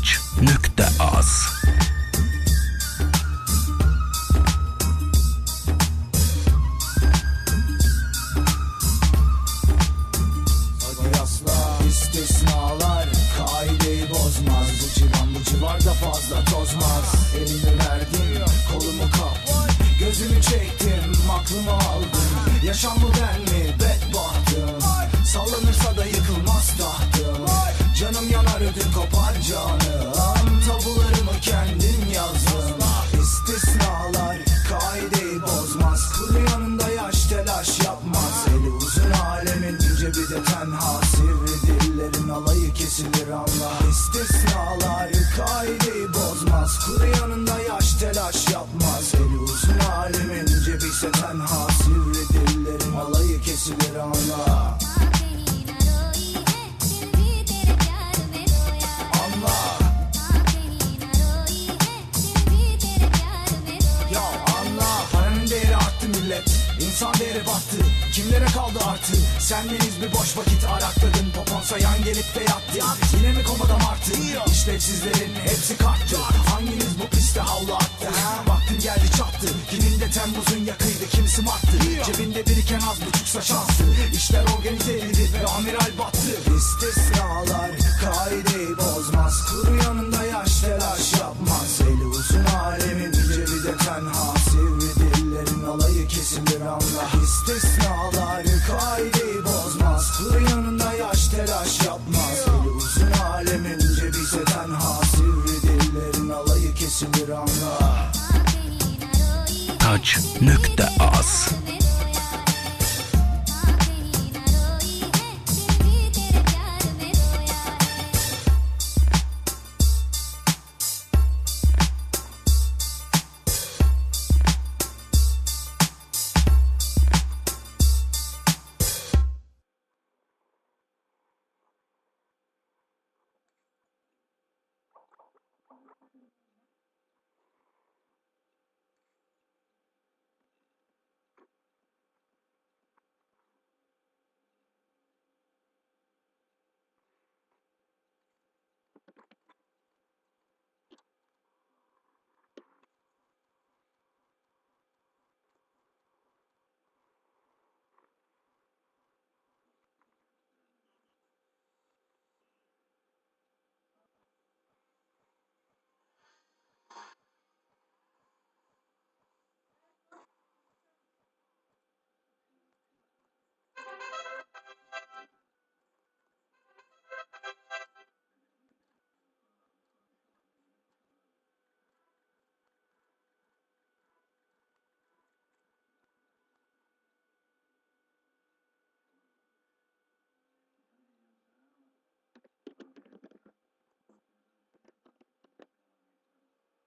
Kıvanç.az istisnalar Kaideyi bozmaz. Bu bu civarda fazla tozmaz. Elimi verdim kolumu kaptım Gözümü çektim aklımı aldım Yaşam mı ben mi? Bedbahtım. Sallanırsa da yıkılmaz tahtım. Canım yanar ödüm kopar de tenha Sivri dillerin alayı kesilir anla İstisnalar kaideyi bozmaz. Kuru yanında yaş telaş yapmaz. Eli uzun alemin ince bir ise tenha Sivri dillerin alayı kesilir anla Değeri battı. Kimlere kaldı artı? Sendeniz bir boş vakit arakladın Popon sayan gelip de yattı. Yine mi komada martı? İşlevsizlerin hepsi kalktı. Hanginiz bu piste havlu attı? Vaktin geldi çattı. Kimin de Temmuz'un yakıydı kimisi marttı istisnalar Kaideyi bozmaz. Hır yanında yaş telaş yapmaz. Eli uzun alemince bize tenha. Dillerin alayı kesilir anla. Taç nokta az.